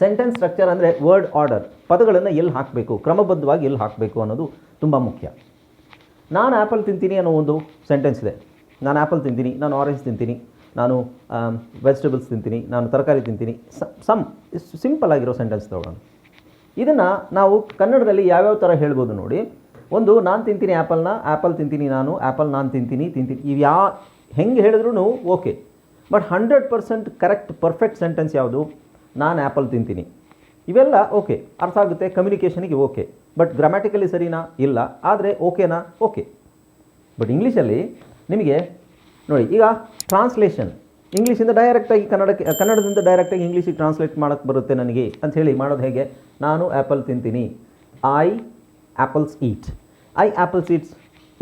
Sentence structure ಅಂದರೆ word order. ಪದಗಳನ್ನು ಎಲ್ಲಿ ಹಾಕಬೇಕು? ಕ್ರಮಬದ್ಧವಾಗಿ ಎಲ್ಲಿ ಹಾಕಬೇಕು ಅನ್ನೋದು ತುಂಬ ಮುಖ್ಯ. ನಾನು ಆ್ಯಪಲ್ ತಿಂತೀನಿ ಅನ್ನೋ ಒಂದು ಸೆಂಟೆನ್ಸ್ ಇದೆ. ನಾನು ಆ್ಯಪಲ್ ತಿಂತೀನಿ, ನಾನು ಆರೆಂಜ್ ತಿಂತೀನಿ, ನಾನು ವೆಜಿಟೇಬಲ್ಸ್ ತಿಂತೀನಿ, ನಾನು ತರಕಾರಿ ತಿಂತೀನಿ. ಸಮ್, ಸಿಂಪಲ್ ಆಗಿರೋ ಸೆಂಟೆನ್ಸ್ ತಗೊಳ್ಳೋಣ. ಇದನ್ನು ನಾವು ಕನ್ನಡದಲ್ಲಿ ಯಾವ್ಯಾವ ಥರ ಹೇಳ್ಬೋದು ನೋಡಿ. ಒಂದು, ನಾನು ತಿಂತೀನಿ ಆ್ಯಪಲ್ನ ಆ್ಯಪಲ್ ತಿಂತೀನಿ ನಾನು ಆ್ಯಪಲ್ ನಾನು ತಿಂತೀನಿ ತಿಂತೀನಿ. ಇವು ಯಾ, ಹೆಂಗೆ ಹೇಳಿದ್ರೂ okay. But hundred percent correct, perfect sentence ಯಾವುದು? ನಾನು ಆ್ಯಪಲ್ ತಿಂತೀನಿ. ಇವೆಲ್ಲ ಓಕೆ. ಅರ್ಥ ಆಗುತ್ತೆ ಕಮ್ಯುನಿಕೇಷನಿಗೆ ಓಕೆ. ಬಟ್ ಗ್ರಾಮ್ಯಾಟಿಕಲಿ ಸರಿನಾ? ಇಲ್ಲ. ಆದರೆ ಓಕೆನಾ? ಓಕೆ. ಬಟ್ ಇಂಗ್ಲೀಷಲ್ಲಿ ನಿಮಗೆ, ನೋಡಿ, ಈಗ ಟ್ರಾನ್ಸ್ಲೇಷನ್ ಇಂಗ್ಲೀಷಿಂದ ಡೈರೆಕ್ಟಾಗಿ ಕನ್ನಡಕ್ಕೆ, ಕನ್ನಡದಿಂದ ಡೈರೆಕ್ಟಾಗಿ ಇಂಗ್ಲೀಷಿಗೆ ಟ್ರಾನ್ಸ್ಲೇಟ್ ಮಾಡೋಕ್ಕೆ ಬರುತ್ತೆ ನನಗೆ. ಅಂತ ಹೇಳಿ ಮಾಡೋದು ಹೇಗೆ? ನಾನು ಆ್ಯಪಲ್ ತಿಂತೀನಿ. I apples eat I apples eats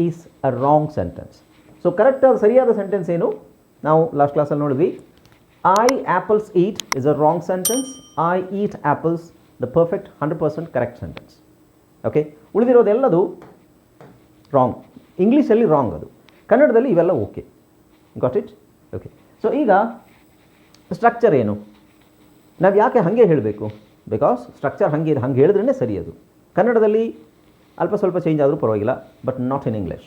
is a wrong sentence so ಕರೆಕ್ಟಾದ ಸರಿಯಾದ ಸೆಂಟೆನ್ಸ್ ಏನು? ನಾವು ಲಾಸ್ಟ್ ಕ್ಲಾಸಲ್ಲಿ ನೋಡಿದ್ವಿ. I apples eat is a sentence I eat apples the perfect hundred percent correct sentence okay ಉಳಿದಿರೋದೆಲ್ಲದು wrong ಇಂಗ್ಲೀಷಲ್ಲಿ wrong ಅದು. ಕನ್ನಡದಲ್ಲಿ ಇವೆಲ್ಲ okay got it okay so ಈಗ ಸ್ಟ್ರಕ್ಚರ್ ಏನು? ನಾವು ಯಾಕೆ ಹಾಗೆ ಹೇಳಬೇಕು? ಬಿಕಾಸ್ ಸ್ಟ್ರಕ್ಚರ್ ಹಾಗೆ ಇದೆ. ಹಂಗೆ ಹೇಳಿದ್ರೇ ಸರಿ ಅದು. ಕನ್ನಡದಲ್ಲಿ ಅಲ್ಪ ಸ್ವಲ್ಪ ಚೇಂಜ್ ಆದರೂ ಪರವಾಗಿಲ್ಲ but not in English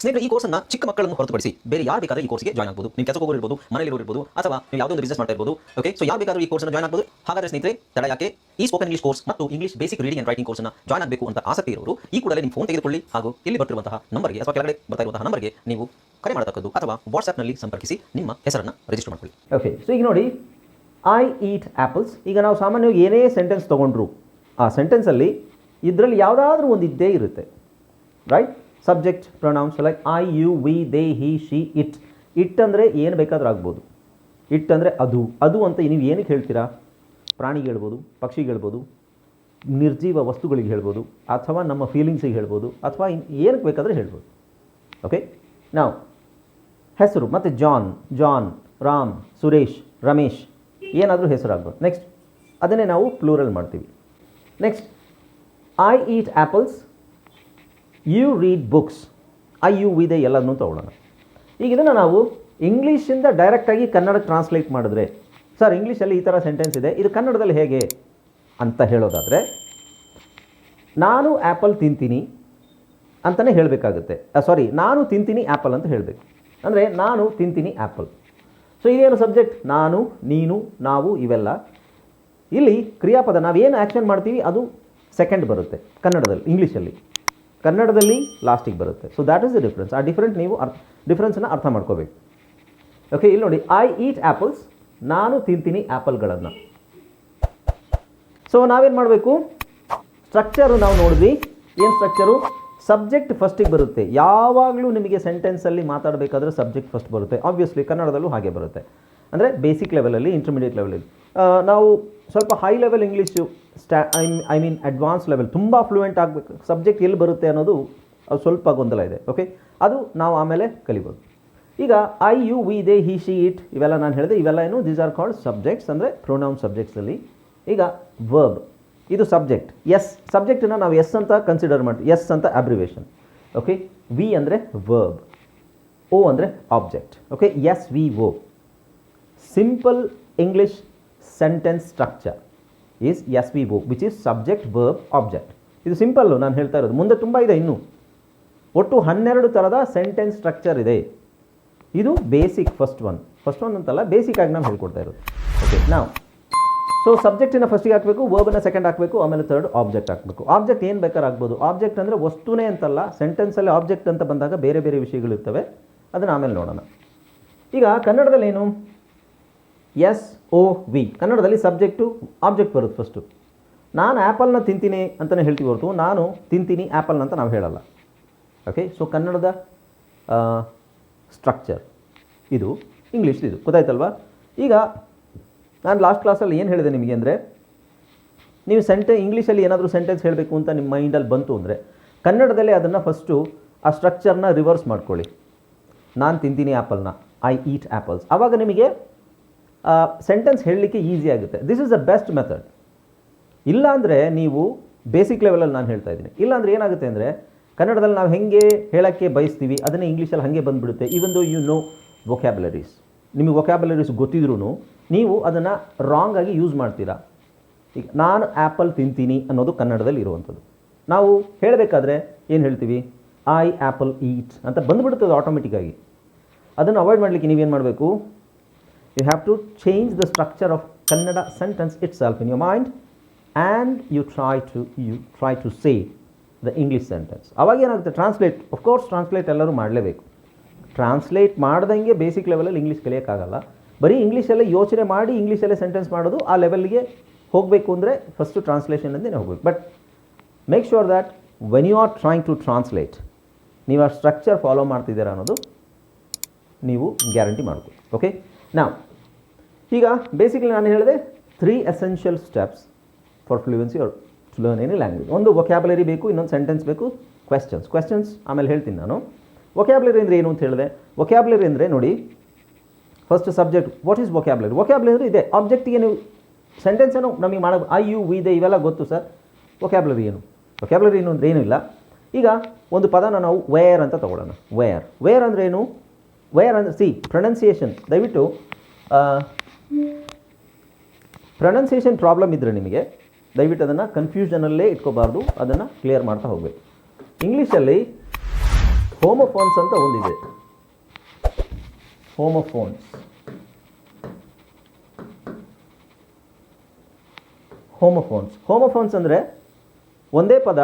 ಸ್ನೇಹಿತರೆ, ಈ ಕೋರ್ಸನ್ನ ಚಿಕ್ಕ ಮಕ್ಕಳನ್ನು ಹೊರತುಪಡಿಸಿ ಬೇರೆ ಯಾರು ಬೇಕಾದ್ರೆ ಈ ಕೋರ್ಸ್ಗೆ ಜಾಯ್ನ್ ಆಗಬಹುದು ನೀವು ಕೆಲಸ ಹೋಗಿರ್ಬೋದು ಮನೆಯಲ್ಲಿ ಇರ್ಬೋದು ಅಥವಾ ನೀವು ಯಾವುದೋ ಒಂದು ಬಿಸ್ನೆಸ್ ಮಾಡ್ತಾ ಇರ್ಬೋದು ಓಕೆ ಸೊ ಯಾರು ಬೇಕಾದ್ರೂ ಈ ಕೋರ್ಸ್ನ ಜಾಯ್ನ್ ಆಗಬಹುದು ಹಾಗಾದ್ರೆ ಸ್ನೇಹಿತರೆ, ತಡ ಯಾಕೆ? ಈ ಸ್ಪೋಕನ್ ಇಂಗ್ಲಿಷ್ ಕೋರ್ಸ್ ಮತ್ತು English basic reading and writing ಕೋರ್ಸ್ನ ಜಾಯ್ನ್ ಆಗಬೇಕು ಅಂತ ಆಸಕ್ತಿ ಇರೋರು, ಈ ಕೂಡಲೇ ನಿಮ್ಮ ಫೋನ್ ತೆಗೆದುಕೊಳ್ಳಿ ಹಾಗೂ ಇಲ್ಲಿ ಬರ್ತಿರುವಂತಹ ನಂಬರ್ಗೆ ಅಥವಾ ಕೆಳಗಡೆ ಬರ್ತಾ ಇರುವಂತಹ ನಂಬರ್ಗೆ ನೀವು ಕರೆ ಮಾಡತಕ್ಕದ್ದು ಅಥವಾ ವಾಟ್ಸ್ಆಪ್ನಲ್ಲಿ ಸಂಪರ್ಕಿಸಿ ನಿಮ್ಮ ಹೆಸರನ್ನು ರಿಜಿಸ್ಟರ್ ಮಾಡ್ಕೊಳ್ಳಿ. ಓಕೆ ಸೊ ಈಗ ನೋಡಿ ಐ ಈಟ್ ಆ್ಯಪಲ್ಸ್ ಈಗ ನಾವು ಸಾಮಾನ್ಯವಾಗಿ ಏನೇ ಸೆಂಟೆನ್ಸ್ ತೊಗೊಂಡ್ರು, ಆ ಸೆಂಟೆನ್ಸಲ್ಲಿ ಇದರಲ್ಲಿ ಯಾವುದಾದ್ರೂ ಒಂದು ಇದ್ದೇ ಇರುತ್ತೆ right subject pronouns like I you we they he she it it ಅಂದರೆ ಏನು ಬೇಕಾದರೂ ಆಗ್ಬೋದು. ಇಟ್ ಅಂದರೆ ಅದು. ಅದು ಅಂತ ನೀವು ಏನಕ್ಕೆ ಹೇಳ್ತೀರಾ? ಪ್ರಾಣಿಗೆ ಹೇಳ್ಬೋದು, ಪಕ್ಷಿಗೆ ಹೇಳ್ಬೋದು, ನಿರ್ಜೀವ ವಸ್ತುಗಳಿಗೆ ಹೇಳ್ಬೋದು, ಅಥವಾ ನಮ್ಮ ಫೀಲಿಂಗ್ಸಿಗೆ ಹೇಳ್ಬೋದು, ಅಥವಾ ಏನಕ್ಕೆ ಬೇಕಾದರೂ ಹೇಳ್ಬೋದು. ಓಕೆ ನಾವು ಹೆಸರು, ಮತ್ತು ಜಾನ್ ಜಾನ್ ರಾಮ್ ಸುರೇಶ್ ರಮೇಶ್ ಏನಾದರೂ ಹೆಸರು ಆಗ್ಬೋದು. ನೆಕ್ಸ್ಟ್ ಅದನ್ನೇ ನಾವು ಪ್ಲೂರಲ್ ಮಾಡ್ತೀವಿ. Next I eat apples you read books I you ವಿದೆ ಎಲ್ಲದನ್ನೂ ತೊಗೊಳ್ಳೋಣ. ಈಗ ಇದನ್ನು ನಾವು ಇಂಗ್ಲೀಷಿಂದ ಡೈರೆಕ್ಟಾಗಿ ಕನ್ನಡಕ್ಕೆ ಟ್ರಾನ್ಸ್ಲೇಟ್ ಮಾಡಿದ್ರೆ, ಸರ್ ಇಂಗ್ಲೀಷಲ್ಲಿ ಈ ಥರ ಸೆಂಟೆನ್ಸ್ ಇದೆ, ಇದು ಕನ್ನಡದಲ್ಲಿ ಹೇಗೆ ಅಂತ ಹೇಳೋದಾದರೆ, ನಾನು ಆ್ಯಪಲ್ ತಿಂತೀನಿ ಅಂತಲೇ ಹೇಳಬೇಕಾಗುತ್ತೆ. ಸಾರಿ ನಾನು ತಿಂತೀನಿ ಆ್ಯಪಲ್ ಅಂತ ಹೇಳಬೇಕು. ಅಂದರೆ ನಾನು ತಿಂತೀನಿ ಆ್ಯಪಲ್ ಸೊ ಇದೇನು ಸಬ್ಜೆಕ್ಟ್ ನಾನು, ನೀನು, ನಾವು ಇವೆಲ್ಲ. ಇಲ್ಲಿ ಕ್ರಿಯಾಪದ ನಾವೇನು ಆ್ಯಕ್ಷನ್ ಮಾಡ್ತೀವಿ ಅದು ಸೆಕೆಂಡ್ ಬರುತ್ತೆ ಕನ್ನಡದಲ್ಲಿ, ಇಂಗ್ಲೀಷಲ್ಲಿ. ಕನ್ನಡದಲ್ಲಿ ಲಾಸ್ಟಿಗೆ ಬರುತ್ತೆ. So that is the difference ಆ ಡಿಫ್ರೆಂಟ್ ನೀವು ಅರ್ಥ ಡಿಫ್ರೆನ್ಸನ್ನು ಅರ್ಥ ಮಾಡ್ಕೋಬೇಕು. ಓಕೆ ಇಲ್ಲಿ ನೋಡಿ ಐ ಈಟ್ ಆ್ಯಪಲ್ಸ್ ನಾನು ತಿಂತೀನಿ ಆ್ಯಪಲ್ಗಳನ್ನು ಸೊ ನಾವೇನು ಮಾಡಬೇಕು? ಸ್ಟ್ರಕ್ಚರು ನಾವು ನೋಡಿದ್ವಿ. ಏನು ಸ್ಟ್ರಕ್ಚರು ಸಬ್ಜೆಕ್ಟ್ ಫಸ್ಟಿಗೆ ಬರುತ್ತೆ. ಯಾವಾಗಲೂ ನಿಮಗೆ ಸೆಂಟೆನ್ಸಲ್ಲಿ ಮಾತಾಡಬೇಕಾದ್ರೆ ಸಬ್ಜೆಕ್ಟ್ ಫಸ್ಟ್ ಬರುತ್ತೆ. ಆಬ್ವಿಯಸ್ಲಿ ಕನ್ನಡದಲ್ಲೂ ಹಾಗೆ ಬರುತ್ತೆ. ಅಂದರೆ ಬೇಸಿಕ್ ಲೆವೆಲಲ್ಲಿ ಇಂಟರ್ಮೀಡಿಯೇಟ್ ಲೆವೆಲಲ್ಲಿ ನಾವು ಸ್ವಲ್ಪ high level English ಸ್ಟಾ I I mean advance level ತುಂಬ ಫ್ಲೂಯೆಂಟ್ ಆಗಬೇಕು. ಸಬ್ಜೆಕ್ಟ್ ಎಲ್ಲಿ ಬರುತ್ತೆ ಅನ್ನೋದು ಅದು ಸ್ವಲ್ಪ ಗೊಂದಲ ಇದೆ ಓಕೆ ಅದು ನಾವು ಆಮೇಲೆ ಕಲಿಬೋದು. ಈಗ I you we they he she it ಇವೆಲ್ಲ ನಾನು ಹೇಳಿದೆ. ಇವೆಲ್ಲ ಏನು? ದೀಸ್ ಆರ್ ಕಾಲ್ಡ್ ಸಬ್ಜೆಕ್ಟ್ಸ್ ಅಂದರೆ ಪ್ರೊನೌನ್ ಸಬ್ಜೆಕ್ಟ್ಸಲ್ಲಿ ಈಗ ವರ್ಬ್ ಇದು ಸಬ್ಜೆಕ್ಟ್ ಎಸ್ ಸಬ್ಜೆಕ್ಟನ್ನು ನಾವು ಎಸ್ ಅಂತ ಕನ್ಸಿಡರ್ ಮಾಡ್ತೀವಿ. ಎಸ್ ಅಂತ ಅಬ್ರಿವೇಷನ್ ಓಕೆ ವಿ ಅಂದರೆ ವರ್ಬ್ ಓ ಅಂದರೆ object okay S V O simple English sentence structure is S V ಬು which is subject verb object ಇದು ಸಿಂಪಲ್ಲು ನಾನು ಹೇಳ್ತಾ ಇರೋದು. ಮುಂದೆ ತುಂಬ ಇದೆ ಇನ್ನೂ. ಒಟ್ಟು ಹನ್ನೆರಡು ಥರದ ಸೆಂಟೆನ್ಸ್ ಸ್ಟ್ರಕ್ಚರ್ ಇದೆ. ಇದು basic first one first one ಅಂತಲ್ಲ ಬೇಸಿಕ್ ಆಗಿ ನಾವು ಹೇಳ್ಕೊಡ್ತಾ ಇರೋದು. ಓಕೆ ನಾವು ಸೊ ಸಬ್ಜೆಕ್ಟಿನ ಫಸ್ಟಿಗೆ ಹಾಕಬೇಕು ವರ್ಬನ್ನ ಸೆಕೆಂಡ್ ಹಾಕಬೇಕು, ಆಮೇಲೆ ಥರ್ಡ್ ಆಬ್ಜೆಕ್ಟ್ ಹಾಕಬೇಕು. ಆಬ್ಜೆಕ್ಟ್ ಏನು ಬೇಕಾದ್ರೆ ಆಗ್ಬೋದು ಆಬ್ಜೆಕ್ಟ್ ಅಂದರೆ ವಸ್ತುನೇ ಅಂತಲ್ಲ ಸೆಂಟೆನ್ಸಲ್ಲಿ ಆಬ್ಜೆಕ್ಟ್ ಅಂತ ಬಂದಾಗ ಬೇರೆ ಬೇರೆ ವಿಷಯಗಳಿರ್ತವೆ. ಅದನ್ನು ಆಮೇಲೆ ನೋಡೋಣ. ಈಗ ಕನ್ನಡದಲ್ಲಿ ಏನು ಎಸ್ ಓ ವಿ ಕನ್ನಡದಲ್ಲಿ ಸಬ್ಜೆಕ್ಟು ಆಬ್ಜೆಕ್ಟ್ ಬರುತ್ತೆ ಫಸ್ಟು ನಾನು ಆ್ಯಪಲ್ನ ತಿಂತೀನಿ ಅಂತಲೇ ಹೇಳ್ತೀವಿ ಹೊರತು, ನಾನು ತಿಂತೀನಿ ಆ್ಯಪಲ್ನ ಅಂತ ನಾವು ಹೇಳಲ್ಲ. ಓಕೆ ಸೊ ಕನ್ನಡದ ಸ್ಟ್ರಕ್ಚರ್ ಇದು ಇಂಗ್ಲೀಷ್ ಇದು. ಗೊತ್ತಾಯ್ತಲ್ವಾ? ಈಗ ನಾನು ಲಾಸ್ಟ್ ಕ್ಲಾಸಲ್ಲಿ ಏನು ಹೇಳಿದೆ ನಿಮಗೆ ಅಂದರೆ, ನೀವು ಸೆಂಟೆ ಇಂಗ್ಲೀಷಲ್ಲಿ ಏನಾದರೂ ಸೆಂಟೆನ್ಸ್ ಹೇಳಬೇಕು ಅಂತ ನಿಮ್ಮ ಮೈಂಡಲ್ಲಿ ಬಂತು ಅಂದರೆ, ಕನ್ನಡದಲ್ಲೇ ಅದನ್ನು ಫಸ್ಟು ಆ ಸ್ಟ್ರಕ್ಚರ್ನ ರಿವರ್ಸ್ ಮಾಡ್ಕೊಳ್ಳಿ. ನಾನು ತಿಂತೀನಿ ಆ್ಯಪಲ್ನ ಐ ಈಟ್ ಆ್ಯಪಲ್ಸ್ ಆವಾಗ ನಿಮಗೆ ಸೆಂಟೆನ್ಸ್ ಹೇಳಲಿಕ್ಕೆ ಈಸಿ ಆಗುತ್ತೆ. This is the best method ಇಲ್ಲಾಂದರೆ ನೀವು ಬೇಸಿಕ್ ಲೆವೆಲಲ್ಲಿ ನಾನು ಹೇಳ್ತಾ ಇದ್ದೀನಿ. ಇಲ್ಲಾಂದರೆ ಏನಾಗುತ್ತೆ ಅಂದರೆ, ಕನ್ನಡದಲ್ಲಿ ನಾವು ಹೆಂಗೆ ಹೇಳೋಕ್ಕೆ ಬಯಸ್ತೀವಿ, ಅದನ್ನು ಇಂಗ್ಲೀಷಲ್ಲಿ ಹಾಗೆ ಬಂದುಬಿಡುತ್ತೆ ಈವನ್ ದೋ ಯು ನೋ ವೊಕ್ಯಾಬುಲರೀಸ್ ನಿಮಗೆ ವೊಕ್ಯಾಬುಲರೀಸ್ ಗೊತ್ತಿದ್ರೂ ನೀವು ಅದನ್ನು ರಾಂಗ್ ಆಗಿ ಯೂಸ್ ಮಾಡ್ತೀರಾ. ಈಗ ನಾನು ಆ್ಯಪಲ್ ತಿಂತೀನಿ ಅನ್ನೋದು ಕನ್ನಡದಲ್ಲಿ ಇರುವಂಥದ್ದು. ನಾವು ಹೇಳಬೇಕಾದ್ರೆ ಏನು ಹೇಳ್ತೀವಿ? ಐ ಆ್ಯಪಲ್ ಈಟ್ ಅಂತ ಬಂದುಬಿಡುತ್ತದೆ ಆಟೋಮೆಟಿಕ್ಕಾಗಿ ಅದನ್ನು ಅವಾಯ್ಡ್ ಮಾಡಲಿಕ್ಕೆ ನೀವೇನು ಮಾಡಬೇಕು? You have to change the structure of kannada sentence itself in your mind and you try to, you try to say the English sentence ಅವಾಗ ಏನಾಗುತ್ತೆ? ಟ್ರಾನ್ಸ್ಲೇಟ್ ಕೋರ್ಸ್ ಟ್ರಾನ್ಸ್ಲೇಟ್ ಎಲ್ಲರೂ ಮಾಡಲೇಬೇಕು. ಟ್ರಾನ್ಸ್ಲೇಟ್ ಮಾಡ್ದಂಗೆ ಬೇಸಿಕ್ ಲೆವೆಲಲ್ಲಿ ಇಂಗ್ಲೀಷ್ ಕಲಿಯೋಕ್ಕಾಗಲ್ಲ. ಬರೀ ಇಂಗ್ಲೀಷಲ್ಲೇ ಯೋಚನೆ ಮಾಡಿ ಇಂಗ್ಲೀಷಲ್ಲೇ ಸೆಂಟೆನ್ಸ್ ಮಾಡೋದು ಆ ಲೆವೆಲ್ಗೆ ಹೋಗಬೇಕು ಅಂದರೆ ಫಸ್ಟು ಟ್ರಾನ್ಸ್ಲೇಷನ್ ಅಂದೇ ಹೋಗ್ಬೇಕು. But make sure that when you are trying to translate ನೀವು ಆ ಸ್ಟ್ರಕ್ಚರ್ ಫಾಲೋ ಮಾಡ್ತಿದ್ದೀರಾ ಅನ್ನೋದು ನೀವು ಗ್ಯಾರಂಟಿ ಮಾಡಬೇಕು ಓಕೆ ನಾವು ಈಗ ಬೇಸಿಕಲಿ ನಾನು ಹೇಳಿದೆ three essential steps for fluency are to learn any language ಒಂದು ವೊಕ್ಯಾಬುಲರಿ ಬೇಕು, ಇನ್ನೊಂದು ಸೆಂಟೆನ್ಸ್ ಬೇಕು ಕ್ವೆಶ್ಚನ್ಸ್ ಕ್ವೆಶ್ಚನ್ಸ್ ಆಮೇಲೆ ಹೇಳ್ತೀನಿ ನಾನು. ವೊಕ್ಯಾಬ್ಲರಿ ಅಂದರೆ ಏನು ಅಂತ ಹೇಳಿದೆ? ವೊಕ್ಯಾಬ್ಲರಿ ಅಂದರೆ ನೋಡಿ first subject what is vocabulary ಅಂದರೆ ಇದೆ. ಆಬ್ಜೆಕ್ಟಿಗೆ ನೀವು ಸೆಂಟೆನ್ಸ್ ಏನು ನಮಗೆ ಮಾಡೋದು ಐ ಯು ವಿ ಇದೆ ಇವೆಲ್ಲ ಗೊತ್ತು ಸರ್. ವೊಕ್ಯಾಬ್ಲರಿ ಏನು? ವೊಕ್ಯಾಬ್ಲರಿ ಏನು ಅಂದರೆ ಏನೂ ಇಲ್ಲ. ಈಗ ಒಂದು ಪದನ ನಾವು ವೇರ್ ಅಂತ ತಗೊಳ್ಳೋಣ. ವೇರ್ ವೇರ್ ಅಂದರೆ ಏನು? ವೇರ್ ಅಂದರೆ ಸಿ ಪ್ರೊನೌನ್ಸಿಯೇಷನ್ ದಯವಿಟ್ಟು ಪ್ರೊನೌನ್ಸಿಯೇಷನ್ ಪ್ರಾಬ್ಲಮ್ ಇದ್ದರೆ ನಿಮಗೆ, ದಯವಿಟ್ಟು ಅದನ್ನು ಕನ್ಫ್ಯೂಷನಲ್ಲೇ ಇಟ್ಕೋಬಾರ್ದು, ಅದನ್ನು ಕ್ಲಿಯರ್ ಮಾಡ್ತಾ ಹೋಗಬೇಕು. ಇಂಗ್ಲೀಷಲ್ಲಿ ಹೋಮೋಫೋನ್ಸ್ ಅಂತ ಒಂದಿದೆ. ಹೋಮೋಫೋನ್ಸ್ ಹೋಮೋಫೋನ್ಸ್ ಹೋಮೋಫೋನ್ಸ್ ಅಂದರೆ ಒಂದೇ ಪದ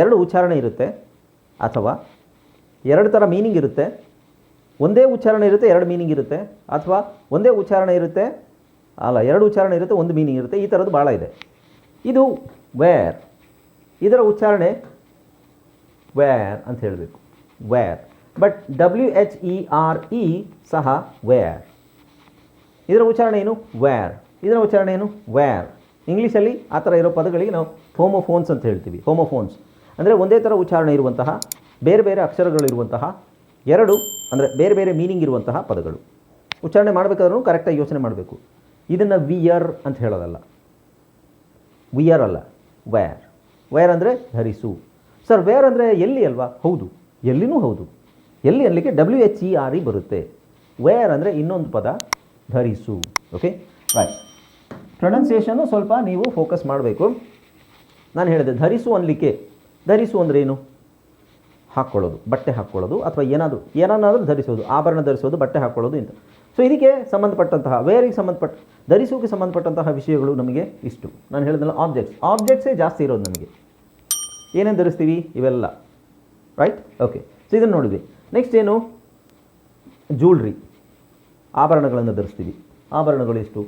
ಎರಡು ಉಚ್ಚಾರಣೆ ಇರುತ್ತೆ, ಅಥವಾ ಎರಡು ಥರ ಮೀನಿಂಗ್ ಇರುತ್ತೆ. ಒಂದೇ ಉಚ್ಚಾರಣೆ ಇರುತ್ತೆ, ಎರಡು ಮೀನಿಂಗ್ ಇರುತ್ತೆ. ಅಥವಾ ಒಂದೇ ಉಚ್ಚಾರಣೆ ಇರುತ್ತೆ, ಅಲ್ಲ, ಎರಡು ಉಚ್ಚಾರಣೆ ಇರುತ್ತೆ, ಒಂದು ಮೀನಿಂಗ್ ಇರುತ್ತೆ. ಈ ಥರದ್ದು ಭಾಳ ಇದೆ. ಇದು ವೇರ್ ಇದರ ಉಚ್ಚಾರಣೆ ವೇರ್ ಅಂತ ಹೇಳಬೇಕು. Where but W H E R E ಸಹ ವೇರ್ ಇದರ ಉಚ್ಚಾರಣೆ ಏನು? ವೇರ್ ಇದರ ಉಚ್ಚಾರಣೆ ಏನು? ವೇರ್ ಇಂಗ್ಲೀಷಲ್ಲಿ ಆ ಥರ ಇರೋ ಪದಗಳಿಗೆ ನಾವು ಹೋಮೋಫೋನ್ಸ್ ಅಂತ ಹೇಳ್ತೀವಿ. ಹೋಮೋಫೋನ್ಸ್ ಅಂದರೆ ಒಂದೇ ಥರ ಉಚ್ಚಾರಣೆ ಇರುವಂತಹ ಬೇರೆ ಬೇರೆ ಅಕ್ಷರಗಳಿರುವಂತಹ ಎರಡು, ಅಂದರೆ ಬೇರೆ ಬೇರೆ ಮೀನಿಂಗ್ ಇರುವಂತಹ ಪದಗಳು. ಉಚ್ಚಾರಣೆ ಮಾಡಬೇಕಾದ್ರೂ ಕರೆಕ್ಟಾಗಿ ಯೋಚನೆ ಮಾಡಬೇಕು. ಇದನ್ನು ವಿಯರ್ ಅಂತ ಹೇಳೋದಲ್ಲ. ವಿಯರ್ ಅಲ್ಲ ವೇರ್ ವೇರ್ ಅಂದರೆ ಧರಿಸು ಸರ್ ವೇರ್ ಅಂದರೆ ಎಲ್ಲಿ ಅಲ್ವಾ? ಹೌದು, ಎಲ್ಲಿನೂ ಹೌದು. ಎಲ್ಲಿ ಅನ್ನಲಿಕ್ಕೆ W H E R E ಬರುತ್ತೆ. ವೇರ್ ಅಂದರೆ ಇನ್ನೊಂದು ಪದ ಧರಿಸು ಓಕೆ ರೈಟ್ ಪ್ರೊನೌನ್ಸಿಯೇಷನ್ನು ಸ್ವಲ್ಪ ನೀವು ಫೋಕಸ್ ಮಾಡಬೇಕು. ನಾನು ಹೇಳಿದೆ, ಧರಿಸು ಅನ್ಲಿಕ್ಕೆ. ಧರಿಸು ಅಂದ್ರೆ ಏನು? ಹಾಕ್ಕೊಳ್ಳೋದು ಬಟ್ಟೆ ಹಾಕ್ಕೊಳ್ಳೋದು ಅಥವಾ ಏನಾದರೂ, ಏನನ್ನಾದರೂ ಧರಿಸೋದು, ಆಭರಣ ಧರಿಸೋದು, ಬಟ್ಟೆ ಹಾಕ್ಕೊಳ್ಳೋದು ಇಂಥ ಸೊ ಇದಕ್ಕೆ ಸಂಬಂಧಪಟ್ಟಂತಹ ವೇರಿಗೆ ಸಂಬಂಧಪಟ್ಟ ಧರಿಸೋಕೆ ಸಂಬಂಧಪಟ್ಟಂತಹ ವಿಷಯಗಳು ನಮಗೆ ಇಷ್ಟು. ನಾನು ಹೇಳಿದ್ನಲ್ಲ ಆಬ್ಜೆಕ್ಟ್ಸ್ ಆಬ್ಜೆಕ್ಟ್ಸೇ ಜಾಸ್ತಿ ಇರೋದು ನಮಗೆ. ಏನೇನು ಧರಿಸ್ತೀವಿ? ಇವೆಲ್ಲ. ರೈಟ್ ಓಕೆ ಸೊ ಇದನ್ನು ನೋಡಿದ್ವಿ. ನೆಕ್ಸ್ಟ್ ಏನು? ಜ್ಯೂಲ್ರಿ ಆಭರಣಗಳನ್ನು ಧರಿಸ್ತೀವಿ. ಆಭರಣಗಳು ಇಷ್ಟು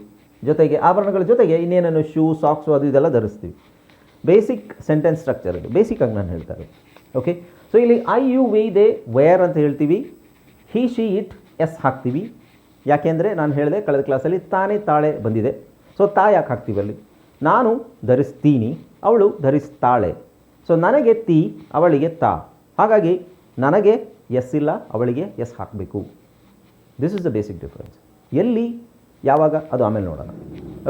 ಜೊತೆಗೆ, ಆಭರಣಗಳ ಜೊತೆಗೆ ಇನ್ನೇನೇನು ಶೂ ಸಾಕ್ಸು ಅದು ಇದೆಲ್ಲ ಧರಿಸ್ತೀವಿ. ಬೇಸಿಕ್ ಸೆಂಟೆನ್ಸ್ ಸ್ಟ್ರಕ್ಚರ್ ಇದು ಬೇಸಿಕ್ ಆಗಿ ನಾನು ಹೇಳ್ತಾ ಇರೋದು. ಓಕೆ ಸೊ ಇಲ್ಲಿ I you we they wear ಅಂತ ಹೇಳ್ತೀವಿ. ಹಿ ಶಿ ಇಟ್ ಎಸ್ ಹಾಕ್ತೀವಿ. ಯಾಕೆಂದರೆ ನಾನು ಹೇಳಿದೆ, ಕಳೆದ ಕ್ಲಾಸಲ್ಲಿ ತಾನೇ ತಾಳೆ ಬಂದಿದೆ. ಸೊ ತಾ ಯಾಕೆ ಹಾಕ್ತೀವಿ ಅಲ್ಲಿ? ನಾನು ಧರಿಸ್ತೀನಿ, ಅವಳು ಧರಿಸ್ತಾಳೆ. ಸೊ ನನಗೆ ತಿ, ಅವಳಿಗೆ ತಾ. ಹಾಗಾಗಿ ನನಗೆ ಎಸ್ ಇಲ್ಲ, ಅವಳಿಗೆ ಎಸ್ ಹಾಕಬೇಕು. This is the basic difference ಎಲ್ಲಿ? ಯಾವಾಗ? ಅದು ಆಮೇಲೆ ನೋಡೋಣ.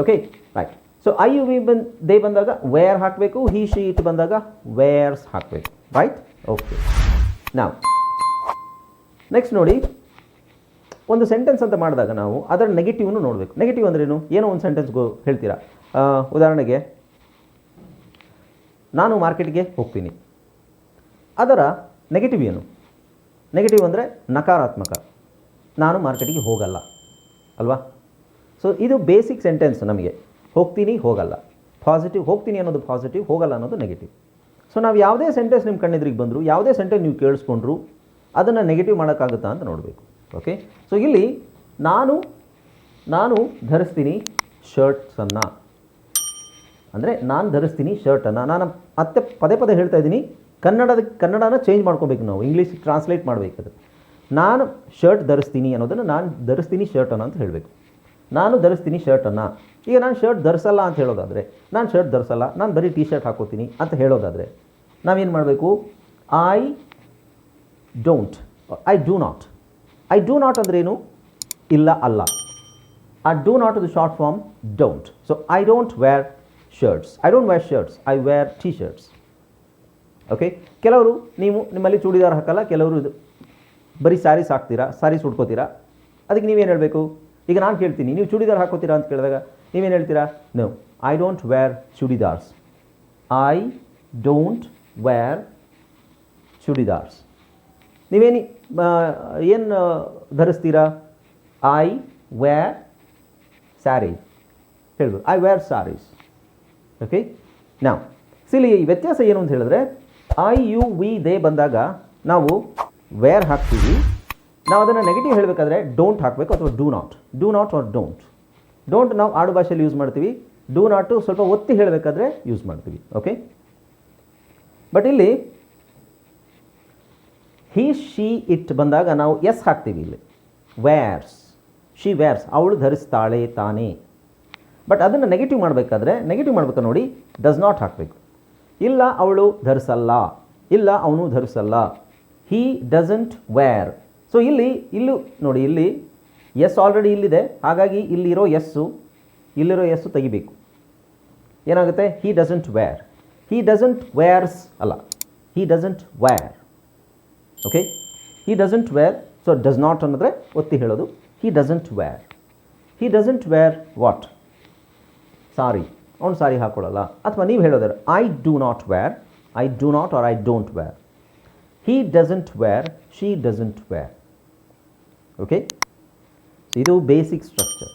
Okay right so I you we ಬಂದ್ ದೇ ಬಂದಾಗ ವೇರ್ ಹಾಕಬೇಕು? ಹಿ ಶಿ ಇಟ್ ಬಂದಾಗ ವೇರ್ಸ್ ಹಾಕಬೇಕು. ರೈಟ್ ಓಕೆ ನಾವು ನೆಕ್ಸ್ಟ್ ನೋಡಿ, ಒಂದು ಸೆಂಟೆನ್ಸ್ ಅಂತ ಮಾಡಿದಾಗ ನಾವು ಅದರ ನೆಗೆಟಿವ್ನು ನೋಡಬೇಕು. ನೆಗೆಟಿವ್ ಅಂದ್ರೇನು ಏನೋ? ಒಂದು ಸೆಂಟೆನ್ಸ್ ಹೇಳ್ತೀರಾ? ಉದಾಹರಣೆಗೆ, ನಾನು ಮಾರ್ಕೆಟ್ಗೆ ಹೋಗ್ತೀನಿ. ಅದರ ನೆಗೆಟಿವ್ ಏನು? ನೆಗೆಟಿವ್ ಅಂದರೆ ನಕಾರಾತ್ಮಕ. ನಾನು ಮಾರ್ಕೆಟಿಗೆ ಹೋಗಲ್ಲ. ಅಲ್ವಾ? ಸೊ ಇದು ಬೇಸಿಕ್ ಸೆಂಟೆನ್ಸ್ ನಮಗೆ. ಹೋಗ್ತೀನಿ, ಹೋಗಲ್ಲ. ಪಾಸಿಟಿವ್ ಹೋಗ್ತೀನಿ ಅನ್ನೋದು ಪಾಸಿಟಿವ್ ಹೋಗಲ್ಲ ಅನ್ನೋದು ನೆಗೆಟಿವ್ ಸೊ ನಾವು ಯಾವುದೇ ಸೆಂಟೆನ್ಸ್ ನಿಮ್ಮ ಕಣ್ಣೆದ್ರಿಗೆ ಬಂದರು, ಯಾವುದೇ ಸೆಂಟೆನ್ಸ್ ನೀವು ಕೇಳಿಸ್ಕೊಂಡ್ರು, ಅದನ್ನು ನೆಗೆಟಿವ್ ಮಾಡೋಕ್ಕಾಗುತ್ತಾ ಅಂತ ನೋಡಬೇಕು. ಓಕೆ ಸೊ ಇಲ್ಲಿ ನಾನು ನಾನು ಧರಿಸ್ತೀನಿ ಶರ್ಟ್ಸನ್ನು ಅಂದರೆ ನಾನು ಧರಿಸ್ತೀನಿ ಶರ್ಟನ್ನು ನಾನು ಮತ್ತೆ ಪದೇ ಪದೇ ಹೇಳ್ತಾ ಇದ್ದೀನಿ, ಕನ್ನಡದ, ಕನ್ನಡನ ಚೇಂಜ್ ಮಾಡ್ಕೋಬೇಕು ನಾವು ಇಂಗ್ಲೀಷ್ ಟ್ರಾನ್ಸ್ಲೇಟ್ ಮಾಡಬೇಕಾದ್ರೆ ನಾನು ಶರ್ಟ್ ಧರಿಸ್ತೀನಿ ಅನ್ನೋದನ್ನು ನಾನು ಧರಿಸ್ತೀನಿ ಶರ್ಟನ್ನು ಅಂತ ಹೇಳಬೇಕು. ನಾನು ಧರಿಸ್ತೀನಿ ಶರ್ಟನ್ನು ಈಗ ನಾನು ಶರ್ಟ್ ಧರಿಸಲ್ಲ ಅಂತ ಹೇಳೋದಾದರೆ, ನಾನು ಶರ್ಟ್ ಧರಿಸಲ್ಲ, ನಾನು ಬರೀ ಟಿ ಶರ್ಟ್ ಹಾಕೋತೀನಿ ಅಂತ ಹೇಳೋದಾದರೆ, ನಾವೇನು ಮಾಡಬೇಕು? I don't I do not I do not ಅಂದ್ರೇನು? ಇಲ್ಲ, ಅಲ್ಲ. ಆ do not the short form don't so I don't wear shirts I don't wear shirts I wear T shirts okay ಕೆಲವರು, ನೀವು ನಿಮ್ಮಲ್ಲಿ ಚೂಡಿದಾರ್ ಹಾಕಲ್ಲ, ಕೆಲವರು ಬರೀ ಸ್ಯಾರೀಸ್ ಹಾಕ್ತೀರಾ ಸ್ಯಾರೀಸ್ ಉಟ್ಕೋತೀರಾ? ಅದಕ್ಕೆ ನೀವೇನು ಹೇಳಬೇಕು? ಈಗ ನಾನು ಕೇಳ್ತೀನಿ ನೀವು ಚೂಡಿದಾರ್ ಹಾಕೋತೀರಾ ಅಂತ ಕೇಳಿದಾಗ ನೀವೇನು ಹೇಳ್ತೀರಾ? No I don't wear chudidars. I don't wear chudidars. ನೀವೇನು ಏನು ಧರಿಸ್ತೀರಾ? ಐ ವೇರ್ ಸ್ಯಾರಿ ಹೇಳ್ಬೋದು ಐ ವೇರ್ ಸ್ಯಾರೀಸ್ ಓಕೆ ನಾವು ಸಿಲಿ, ಈ ವ್ಯತ್ಯಾಸ ಏನು ಅಂತ ಹೇಳಿದ್ರೆ ಐ ಯು ವಿ ದೇ ಬಂದಾಗ ನಾವು ವೇರ್ ಹಾಕ್ತೀವಿ. ನಾವು ಅದನ್ನು ನೆಗೆಟಿವ್ ಹೇಳಬೇಕಾದ್ರೆ ಡೋಂಟ್ ಹಾಕಬೇಕು ಅಥವಾ do not do not or don't don't ನಾವು ಆಡು ಭಾಷೆಯಲ್ಲಿ ಯೂಸ್ ಮಾಡ್ತೀವಿ. ಡೂ ನಾಟು ಸ್ವಲ್ಪ ಒತ್ತಿ ಹೇಳಬೇಕಾದ್ರೆ ಯೂಸ್ ಮಾಡ್ತೀವಿ. ಓಕೆ ಬಟ್ ಇಲ್ಲಿ ಹಿ ಶಿ ಇಟ್ ಬಂದಾಗ ನಾವು ಎಸ್ ಹಾಕ್ತೀವಿ ಇಲ್ಲಿ. ವ್ಯಾರ್ಸ್ ಶಿ ವ್ಯಾರ್ಸ್ ಅವಳು ಧರಿಸ್ತಾಳೆ ತಾನೇ. ಬಟ್ ಅದನ್ನು ನೆಗೆಟಿವ್ ಮಾಡಬೇಕಾದ್ರೆ ನೆಗೆಟಿವ್ ಮಾಡ್ಬೇಕು ನೋಡಿ ಡಸ್ ನಾಟ್ ಹಾಕಬೇಕು. ಇಲ್ಲ, ಅವಳು ಧರಿಸಲ್ಲ. ಇಲ್ಲ, ಅವನು ಧರಿಸಲ್ಲ. ಹೀ ಡಸಂಟ್ ವೇರ್ ಸೊ ಇಲ್ಲಿ, ಇಲ್ಲೂ, ನೋಡಿ, ಇಲ್ಲಿ ಎಸ್ ಆಲ್ರೆಡಿ ಇಲ್ಲಿದೆ. ಹಾಗಾಗಿ ಇಲ್ಲಿರೋ ಎಸ್ಸು ಇಲ್ಲಿರೋ ಎಸ್ಸು ತೆಗಿಬೇಕು. ಏನಾಗುತ್ತೆ? He doesn't wear he doesn't wears ಅಲ್ಲ. He doesn't wear okay he doesn't wear so does not ಅನ್ನೋದ್ರೆ ಒತ್ತಿ ಹೇಳೋದು. He doesn't wear he doesn't wear what sari. ಅವ್ನು ಸಾರಿ ಹಾಕೊಳ್ಳಲ್ಲ ಅಥವಾ ನೀವು ಹೇಳೋದಾರೆ I do not wear I do not or I don't wear he doesn't wear she doesn't wear okay ಇದು basic structure